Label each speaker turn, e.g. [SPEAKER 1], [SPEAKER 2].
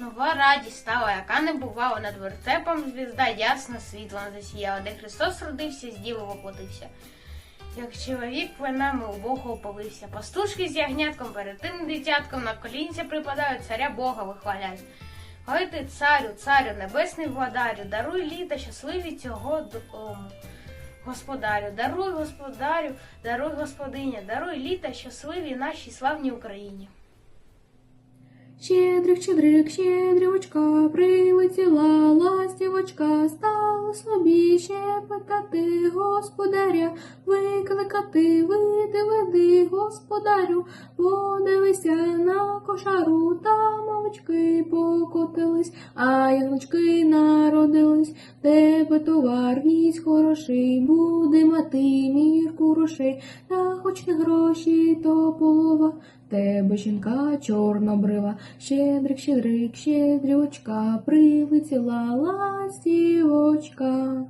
[SPEAKER 1] Нова радість стала, яка не бувала над вертепом звізда ясно світлом засіяла, де Христос родився, з діви воплотився. Як чоловік племями у Бога оповився, пастушки з ягнятком перед тим дитятком на колінця припадають, царя Бога вихваляють. Ой ти, царю, царю, небесний владарю, даруй літа щасливі цього дому. Господарю, даруй господарю, даруй господиня, даруй літа щасливі нашій славній Україні.
[SPEAKER 2] Щедрик, щедрик, щедрівочка, прилетіла ластівочка, стала собі щепетати господаря, викликати, види, господарю, подивися на кошару, та мовчки покотились, а ягночки народились, тебе товар вісь хороший, буде мати мірку грошей, та хоч не гроші, то полова. Тебе жінка чорнобрива, щедрик, щедрик, щедрючка, прилетіла ластівочка.